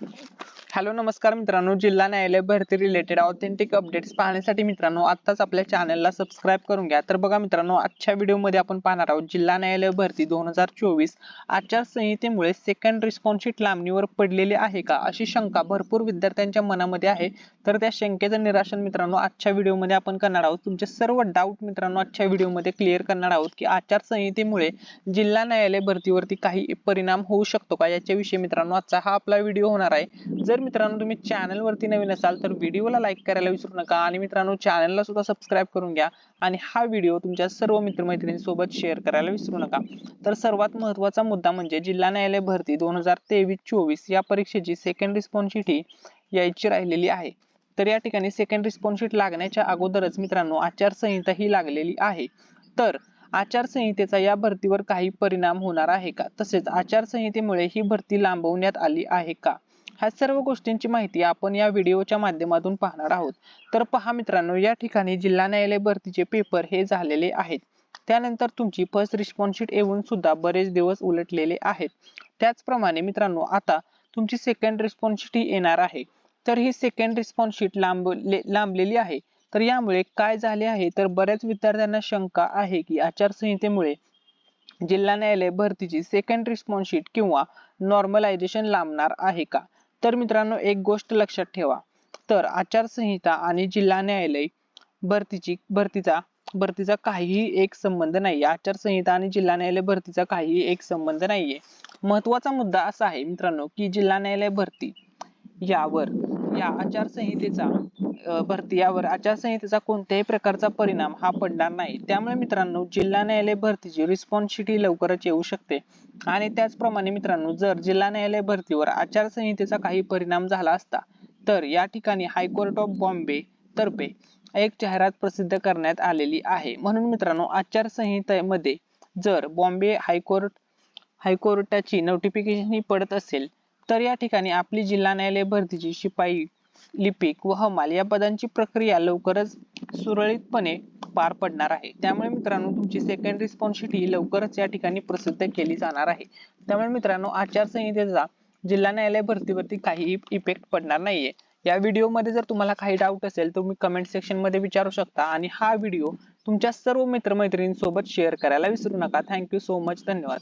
Thank you. Hello नमस्कार मित्रांनो. जिल्हा न्यायालय भरती रिलेटेड ऑथेंटिक अपडेट्स पाहण्यासाठी मित्रांनो आत्ताच आपल्या चॅनलला सबस्क्राईब करून घ्या. तर बघा मित्रांनो आजच्या व्हिडिओमध्ये आपण पाहणार आहोत जिल्हा न्यायालय भरती दोन हजार चोवीस आचारसंहितेमुळे सेकंड रिस्पॉन्सशीट लांबणीवर पडलेली आहे का? अशी शंका भरपूर विद्यार्थ्यांच्या मनामध्ये आहे. तर त्या शंकेचं निराशन मित्रांनो आजच्या व्हिडिओमध्ये आपण करणार आहोत. तुमचे सर्व डाऊट मित्रांनो आजच्या व्हिडिओमध्ये क्लिअर करणार आहोत की आचारसंहितेमुळे जिल्हा न्यायालय भरतीवरती काही परिणाम होऊ शकतो का? याच्याविषयी मित्रांनो आजचा हा आपला व्हिडिओ होणार आहे. जर मित्रांनो तुम्ही चॅनल वरती नवीन असाल तर व्हिडिओला लाईक करायला विसरू नका आणि मित्रांनो चॅनलला सुद्धा सबस्क्राईब करून घ्या आणि हा व्हिडिओ तुमच्या सर्व मित्रमैत्रिणींसोबत शेअर करायला विसरू नका. तर सर्वात महत्त्वाचा मुद्दा म्हणजे जिल्हा न्यायालय भरती दोन हजार तेवीस चोवीस या परीक्षेची सेकंड रिस्पॉन्सिटी यायची राहिलेली आहे. तर या ठिकाणी सेकंड रिस्पॉन्सिट लागण्याच्या अगोदरच मित्रांनो आचारसंहिता ही लागलेली आहे. तर आचारसंहितेचा या भरतीवर काही परिणाम होणार आहे का? तसेच आचारसंहितेमुळे ही भरती लांबवण्यात आली आहे का? ह्या सर्व गोष्टींची माहिती आपण या व्हिडिओच्या माध्यमातून पाहणार आहोत. तर पहा मित्रांनो या ठिकाणी जिल्हा न्यायालय भरतीचे पेपर हे झालेले आहेत. त्यानंतर तुमची फर्स्ट रिस्पॉन्सशीट येऊन सुद्धा बरेच दिवस उलटलेले आहेत. त्याचप्रमाणे मित्रांनो आता तुमची सेकंड रिस्पॉन्सशीट ही येणार आहे. तर ही सेकंड रिस्पॉन्सशीट लांबले लांबलेली आहे. तर यामुळे काय झाले आहे? तर बऱ्याच विद्यार्थ्यांना शंका आहे की आचारसंहितेमुळे जिल्हा न्यायालय भरतीची सेकंड रिस्पॉन्सशीट किंवा नॉर्मलायझेशन लांबणार आहे का? तर मित्रांनो एक गोष्ट लक्षात ठेवा. तर आचारसंहिता आणि जिल्हा न्यायालय भरतीची भरतीचा भरतीचा काहीही एक संबंध नाही आचारसंहिता आणि जिल्हा न्यायालय भरतीचा काहीही एक संबंध नाहीये. महत्त्वाचा मुद्दा असा आहे मित्रांनो की जिल्हा न्यायालय भरती यावर या आचारसंहितेचा भरती यावर आचारसंहितेचा कोणत्याही प्रकारचा परिणाम हा पडणार नाही. त्यामुळे मित्रांनो जिल्हा न्यायालय भरतीची रिस्पॉन्सिटी लवकरच येऊ शकते. आणि त्याचप्रमाणे मित्रांनो जर जिल्हा न्यायालय भरतीवर आचारसंहितेचा काही परिणाम झाला असता तर या ठिकाणी हायकोर्ट ऑफ बॉम्बे तर्फे एक जाहिरात प्रसिद्ध करण्यात आलेली आहे. म्हणून मित्रांनो आचारसंहितेमध्ये जर बॉम्बे हायकोर्ट हायकोर्टाची नोटिफिकेशन ही पडत असेल तर या ठिकाणी आपली जिल्हा न्यायालय भरतीची शिपाई लिपिक व हमाल या पदांची प्रक्रिया लवकरच सुरळीतपणे पार पडणार आहे. त्यामुळे मित्रांनो तुमची सेकंड रिस्पॉन्स ही लवकरच या ठिकाणी प्रसिद्ध केली जाणार आहे. त्यामुळे मित्रांनो आचारसंहितेचा जिल्हा न्यायालय भरतीवरती काही इफेक्ट पडणार नाहीये. या व्हिडिओमध्ये जर तुम्हाला काही डाऊट असेल तर तुम्ही कमेंट सेक्शनमध्ये विचारू शकता आणि हा व्हिडिओ तुमच्या सर्व मित्रमैत्रिणींसोबत शेअर करायला विसरू नका. थँक्यू सो मच धन्यवाद.